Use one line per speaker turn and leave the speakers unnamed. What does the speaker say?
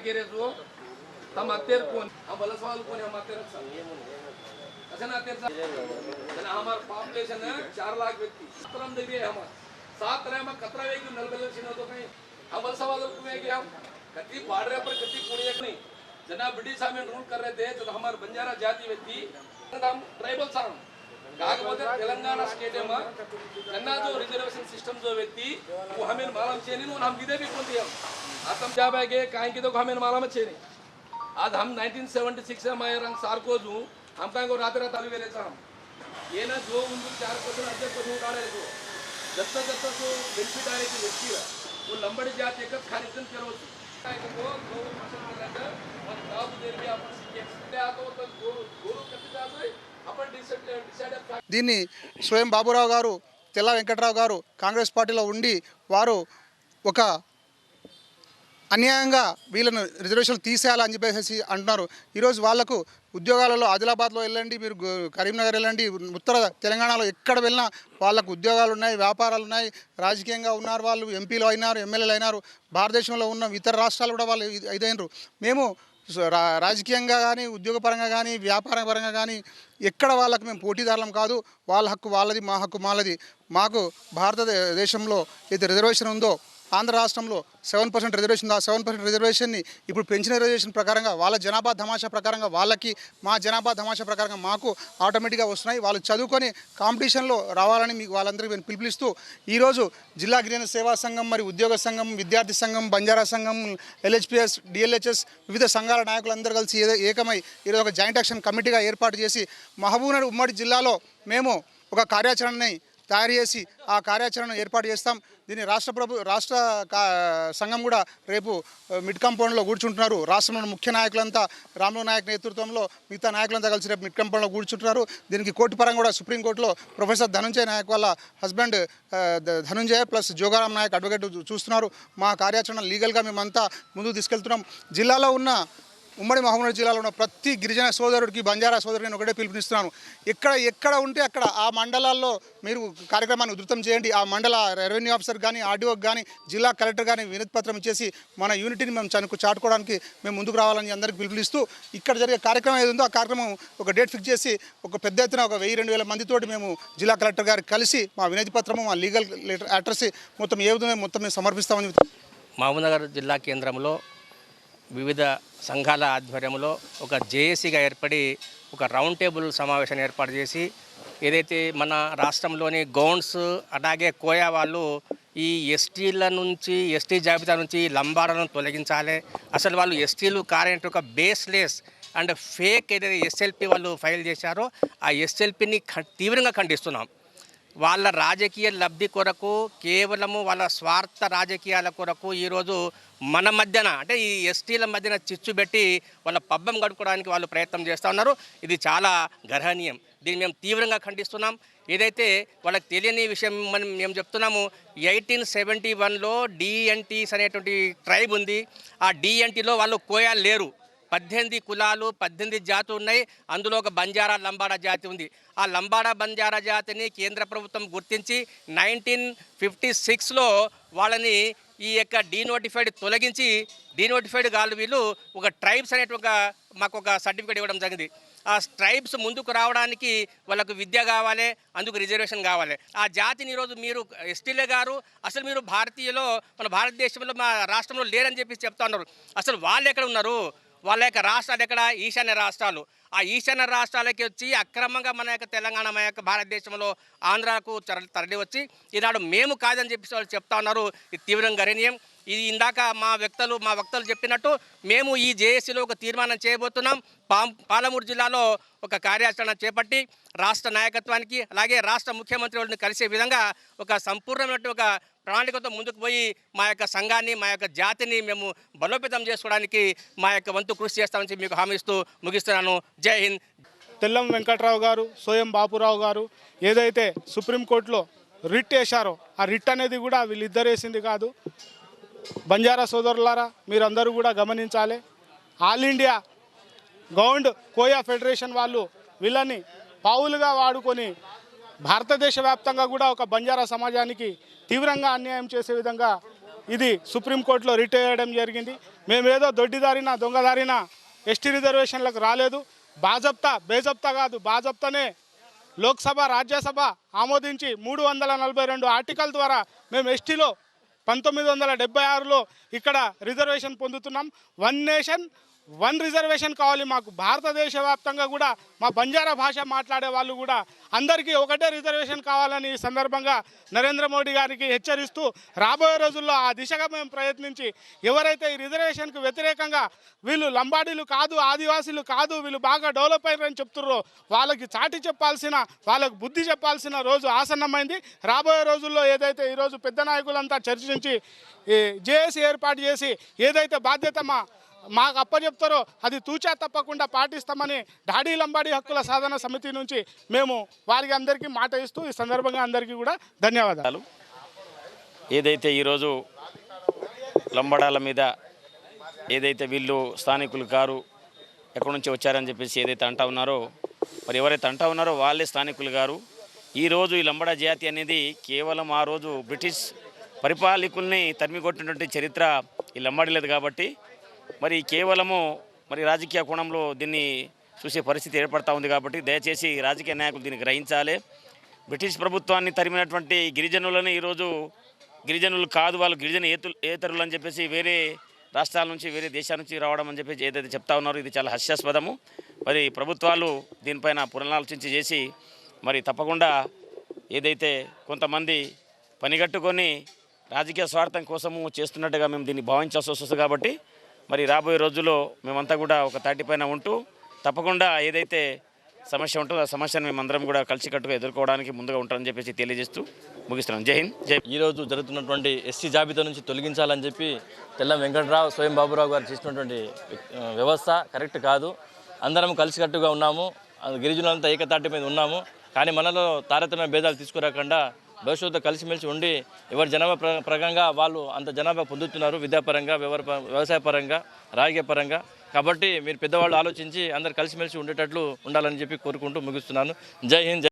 के हम अतेर हम सवाल हम अतेर अच्छा ना अतेर जना हमार पॉपुलेशन है चार लाख व्यक्ति सत्रम देवी है हमार सात रहे हम तो कहीं हम सवाल को है कि हम कति पाड़ रहे पर कति पूरी एक नहीं जना ब्रिटिश हमें रूल कर रहे थे जो हमारे बंजारा जाति व्यक्ति हम ट्राइबल साम కాకపోతే తెలంగాణ స్టేడియం కన్నా जो रिजर्वेशन सिस्टम जो व्यक्ति वो हमें मालूम चाहिए नहीं हम विदे भी बोलते हम आतम जाब है काहे की तो हमें मालूम चाहिए आज हम 1976 में हमारे रंग सार को जो हम कहीं को रात रात वेले हम ये ना जो उनको चार क्वेश्चन अध्यक्ष क्वेश्चन काढे जो जत्ता जत्ता जो बेनिफिट आहे ती व्यक्ती आहे, वो लंबडी जात एकच खारीतून करवत
దీన్ని స్వయం బాబురావు గారు తెల్ల వెంకట్రావు గారు కాంగ్రెస్ పార్టీలో ఉండి వారు ఒక అన్యాయంగా వీళ్ళను రిజర్వేషన్లు తీసేయాలని చెప్పేసి అంటున్నారు. ఈరోజు వాళ్ళకు ఉద్యోగాలలో ఆదిలాబాద్లో వెళ్ళండి మీరు కరీంనగర్ వెళ్ళండి ఉత్తర తెలంగాణలో ఎక్కడ వెళ్ళినా వాళ్ళకు ఉద్యోగాలు ఉన్నాయి వ్యాపారాలు ఉన్నాయి రాజకీయంగా ఉన్నారు వాళ్ళు ఎంపీలు అయినారు ఎమ్మెల్యేలు అయినారు భారతదేశంలో ఉన్న ఇతర రాష్ట్రాలు కూడా వాళ్ళు ఇది- ఇదైనరు. మేము రాజకీయంగా కానీ ఉద్యోగపరంగా కానీ వ్యాపార పరంగా కానీ ఎక్కడ వాళ్ళకు మేము పోటీదారులం కాదు. వాళ్ళ హక్కు వాళ్ళది మా హక్కు మాలది. మాకు భారతదేశంలో ఏదైతే రిజర్వేషన్ ఉందో ఆంధ్ర రాష్ట్రంలో సెవెన్ పర్సెంట్ రిజర్వేషన్ ఆ సెవెన్ పర్సెంట్ రిజర్వేషన్ని ఇప్పుడు పెంచిన రిజర్వేషన్ ప్రకారంగా వాళ్ళ జనాభా ధమాషా ప్రకారంగా వాళ్ళకి మా జనాభా ధమాషా ప్రకారంగా మాకు ఆటోమేటిక్గా వస్తున్నాయి. వాళ్ళు చదువుకొని కాంపిటీషన్లో రావాలని మీకు వాళ్ళందరికీ నేను పిలుపునిస్తూ ఈరోజు జిల్లా గిరిజన సేవా సంఘం మరి ఉద్యోగ సంఘం విద్యార్థి సంఘం బంజారా సంఘం ఎల్హెచ్పిఎస్ డిఎల్హెచ్ఎస్ వివిధ సంఘాల నాయకులందరూ కలిసి ఏదో ఏకమై ఈరోజు ఒక జాయింట్ యాక్షన్ కమిటీగా ఏర్పాటు చేసి మహబూబ్నగర్ ఉమ్మడి జిల్లాలో మేము ఒక కార్యాచరణని తయారు చేసి ఆ కార్యాచరణను ఏర్పాటు చేస్తాం. దీన్ని రాష్ట్ర ప్రభు రాష్ట్ర కా- సంఘం కూడా రేపు మిడ్ కాంపౌండ్లో కూర్చుంటున్నారు. రాష్ట్రంలోని ముఖ్య నాయకులంతా రాములు నాయక్ నేతృత్వంలో మిగతా నాయకులంతా కలిసి రేపు మిడ్ కాంపౌండ్లో కూర్చుంటున్నారు. దీనికి కోర్టు పరంగా కూడా సుప్రీంకోర్టులో ప్రొఫెసర్ ధనుంజయ నాయక్ వాళ్ళ husband Dhananjaya plus Jogaram Naik advocate చూస్తున్నారు. మా కార్యాచరణ లీగల్గా మేమంతా ముందుకు తీసుకెళ్తున్నాం. జిల్లాలో ఉన్న ఉమ్మడి మహబూబ్నగర్ జిల్లాలో ఉన్న ప్రతి గిరిజన సోదరుడికి బంజారా సోదరుడు నేను ఒకటే పిలుపునిస్తున్నాను. ఎక్కడ ఎక్కడ ఉంటే అక్కడ ఆ మండలాల్లో మీరు కార్యక్రమాన్ని ఉధృతం చేయండి. ఆ మండల రెవెన్యూ ఆఫీసర్ కానీ ఆర్డీఓకి కానీ జిల్లా కలెక్టర్ కానీ వినతిపత్రం ఇచ్చేసి మన యూనిటీని మేము చనుకు చాటుకోవడానికి మేము ముందుకు రావాలని అందరికీ పిలుపునిస్తూ ఇక్కడ జరిగే కార్యక్రమం ఏది ఉందో ఆ కార్యక్రమం ఒక డేట్ ఫిక్స్ చేసి ఒక పెద్ద ఎత్తున ఒక వెయ్యి రెండు వేల మందితోటి మేము జిల్లా కలెక్టర్ గారికి కలిసి మా వినతి పత్రము మా లీగల్ లెటర్ అడ్రస్ మొత్తం ఏ విధంగా మొత్తం మేము సమర్పిస్తామని
మహబూబ్నగర్ జిల్లా కేంద్రంలో వివిధ సంఘాల ఆధ్వర్యంలో ఒక జేఏసీగా ఏర్పడి ఒక రౌండ్ టేబుల్ సమావేశాన్ని ఏర్పాటు చేసి ఏదైతే మన రాష్ట్రంలోని గౌండ్స్ అలాగే కోయా వాళ్ళు ఈ ఎస్టీల నుంచి ఎస్టీ జాబితా నుంచి లంబాడలను తొలగించాలి. అసలు వాళ్ళు ఎస్టీలు కారేంటి? ఒక బేస్లెస్ అండ్ ఫేక్ ఏదైతే ఎస్ఎల్పి వాళ్ళు ఫైల్ చేశారో ఆ ఎస్ఎల్పిని తీవ్రంగా ఖండిస్తున్నాం. వాళ్ళ రాజకీయ లబ్ధి కొరకు కేవలము వాళ్ళ స్వార్థ రాజకీయాల కొరకు ఈరోజు మన మధ్యన అంటే ఈ ఎస్టీల మధ్యన చిచ్చు పెట్టి వాళ్ళ పబ్బం గడుపుకోవడానికి వాళ్ళు ప్రయత్నం చేస్తూ ఉన్నారు. ఇది చాలా గర్హనీయం. దీన్ని మేము తీవ్రంగా ఖండిస్తున్నాం. ఏదైతే వాళ్ళకి తెలియని విషయం మనం మేము చెప్తున్నాము ఎయిటీన్ సెవెంటీ వన్లో డిఎన్టీస్ అనేటువంటి ట్రైబ్ ఉంది. ఆ డిఎన్టీలో వాళ్ళు కోయాలు లేరు పద్దెనిమిది కులాలు పద్దెనిమిది జాతులు ఉన్నాయి. అందులో ఒక బంజారా లంబాడా జాతి ఉంది. ఆ లంబాడా బంజారా జాతిని కేంద్ర ప్రభుత్వం గుర్తించి నైన్టీన్ ఫిఫ్టీ సిక్స్లో వాళ్ళని ఈ యొక్క డీనోటిఫైడ్ తొలగించి డీనోటిఫైడ్ కాదు వీళ్ళు ఒక ట్రైబ్స్ అనేటి ఒక మాకు ఒక సర్టిఫికేట్ ఇవ్వడం జరిగింది. ఆ ట్రైబ్స్ ముందుకు రావడానికి వాళ్ళకు విద్య కావాలి అందుకు రిజర్వేషన్ కావాలి. ఆ జాతిని ఈరోజు మీరు ఎస్టీలే గారు అసలు మీరు భారతీయలో మన భారతదేశంలో మా రాష్ట్రంలో లేరని చెప్పి చెప్తా ఉన్నారు. అసలు వాళ్ళు ఎక్కడ ఉన్నారు? వాళ్ళ యొక్క రాష్ట్రాలు ఎక్కడ? ఈశాన్య రాష్ట్రాలు. ఆ ఈశాన్య రాష్ట్రాలకి వచ్చి అక్రమంగా మన యొక్క తెలంగాణ మన యొక్క భారతదేశంలో ఆంధ్రాకు తరలి వచ్చి ఈనాడు మేము కాదని చెప్పేసి వాళ్ళు చెప్తా ఉన్నారు. ఇది తీవ్రంగా గణనీయం. ఇది ఇందాక మా వ్యక్తులు మా వక్తలు చెప్పినట్టు మేము ఈ జేఏసీలో ఒక తీర్మానం చేయబోతున్నాం. పాం పాలమూరు జిల్లాలో ఒక కార్యాచరణ చేపట్టి రాష్ట్ర నాయకత్వానికి అలాగే రాష్ట్ర ముఖ్యమంత్రి వాళ్ళని కలిసే విధంగా ఒక సంపూర్ణమైన ఒక ప్రణాళికతో ముందుకు పోయి మా యొక్క సంఘాన్ని మా యొక్క జాతిని మేము బలోపేతం చేసుకోవడానికి మా యొక్క వంతు కృషి చేస్తామని మీకు హామీ ఇస్తూ ముగిస్తున్నాను. జై హింద్.
తెల్లం వెంకట్రావు గారు సోయం బాపురావు గారు ఏదైతే సుప్రీంకోర్టులో రిట్ వేశారో ఆ రిట్ అనేది కూడా వీళ్ళిద్దరు వేసింది కాదు. బంజారా సోదరులారా మీరందరూ కూడా గమనించాలి. All India Gond Koya federation వాళ్ళు వీళ్ళని పావులుగా వాడుకొని భారతదేశ వ్యాప్తంగా కూడా ఒక బంజారా సమాజానికి తీవ్రంగా అన్యాయం చేసే విధంగా ఇది సుప్రీంకోర్టులో రిట్ చేయడం జరిగింది. మేమేదో దొడ్డిదారిన దొంగదారిన ఎస్టీ రిజర్వేషన్లకు రాలేదు. బాజప్తా బేజప్తా కాదు బాజప్తానే లోక్సభ రాజ్యసభ ఆమోదించి మూడు వందల నలభై రెండు ఆర్టికల్ ద్వారా మేము ఎస్టీలో పంతొమ్మిది వందల డెబ్బై ఆరులో ఇక్కడ రిజర్వేషన్ పొందుతున్నాం. వన్ నేషన్ వన్ రిజర్వేషన్ కావాలి. మాకు భారతదేశ వ్యాప్తంగా కూడా మా బంజారా భాష మాట్లాడే వాళ్ళు కూడా అందరికీ ఒకటే రిజర్వేషన్ కావాలని ఈ సందర్భంగా నరేంద్ర మోడీ గారికి హెచ్చరిస్తూ రాబోయే రోజుల్లో ఆ దిశగా మేము ప్రయత్నించి ఎవరైతే ఈ రిజర్వేషన్కు వ్యతిరేకంగా వీళ్ళు లంబాడీలు కాదు ఆదివాసీలు కాదు వీళ్ళు బాగా డెవలప్ అయ్యారని చెప్తుర్రో వాళ్ళకి చాటి చెప్పాల్సిన వాళ్ళకు బుద్ధి చెప్పాల్సిన రోజు ఆసన్నమైంది. రాబోయే రోజుల్లో ఏదైతే ఈరోజు పెద్ద నాయకులంతా చర్చించి జేఏసీ ఏర్పాటు చేసి ఏదైతే బాధ్యత మా మాకు అప్పచెప్తారో అది తూచా తప్పకుండా పాటిస్తామని డాడీ లంబాడి హక్కుల సాధన సమితి నుంచి మేము వారికి అందరికీ మాట ఇస్తూ ఈ సందర్భంగా అందరికీ కూడా ధన్యవాదాలు.
ఏదైతే ఈరోజు లంబడాల మీద ఏదైతే వీళ్ళు స్థానికులు కారు ఎక్కడి నుంచి వచ్చారని చెప్పేసి ఏదైతే అంటా ఉన్నారో మరి ఎవరైతే అంటా ఉన్నారో వాళ్ళే స్థానికులు గారు. ఈరోజు ఈ లంబడా జాతి అనేది కేవలం ఆ రోజు బ్రిటిష్ పరిపాలకుల్ని తరిమికొట్టినటువంటి చరిత్ర ఈ లంబాడీలేదు కాబట్టి మరి కేవలము మరి రాజకీయ కోణంలో దీన్ని చూసే పరిస్థితి ఏర్పడతా ఉంది కాబట్టి దయచేసి రాజకీయ నాయకులు దీన్ని గ్రహించాలి. బ్రిటిష్ ప్రభుత్వాన్ని తరిమినటువంటి గిరిజనులను ఈరోజు గిరిజనులు కాదు వాళ్ళు గిరిజన ఏతు ఏతరులు అని చెప్పేసి వేరే రాష్ట్రాల నుంచి వేరే దేశాల నుంచి రావడం అని చెప్పేసి ఏదైతే చెప్తా ఉన్నారో ఇది చాలా హాస్యాస్పదము. మరి ప్రభుత్వాలు దీనిపైన పునరాలోచించి చేసి మరి తప్పకుండా ఏదైతే కొంతమంది పనిగట్టుకొని రాజకీయ స్వార్థం కోసము చేస్తున్నట్టుగా మేము దీన్ని భావించాల్సి వస్తుంది కాబట్టి మరి రాబోయే రోజుల్లో మేమంతా కూడా ఒక తాటిపైన ఉంటూ తప్పకుండా ఏదైతే సమస్య ఉంటుందో ఆ సమస్యను మేమందరం కూడా కలిసికట్టుగా ఎదుర్కోవడానికి ముందుగా ఉంటామని చెప్పేసి తెలియజేస్తూ ముగిస్తున్నాం. జై హింద్ జై
ఈరోజు జరుగుతున్నటువంటి ఎస్సీ జాబితా నుంచి తొలగించాలని చెప్పి తెల్ల వెంకటరావు స్వయం బాబురావు గారు చేసినటువంటి వ్యవస్థ కరెక్ట్ కాదు. అందరం కలిసికట్టుగా ఉన్నాము. గిరిజనులంతా ఏకతాటి మీద ఉన్నాము. కానీ మనలో తారతమ్య భేదాలు తీసుకురాకుండా భవిష్యత్తులో కలిసిమెలిసి ఉండి ఎవరి జనాభా ప్ర ప్రకంగా వాళ్ళు అంత జనాభా పొందుతున్నారు విద్యాపరంగా వ్యవహార వ్యవసాయ పరంగా రాజకీయ పరంగా. కాబట్టి మీరు పెద్దవాళ్ళు ఆలోచించి అందరు కలిసిమెలిసి ఉండేటట్లు ఉండాలని చెప్పి కోరుకుంటూ ముగిస్తున్నాను. జై హింద్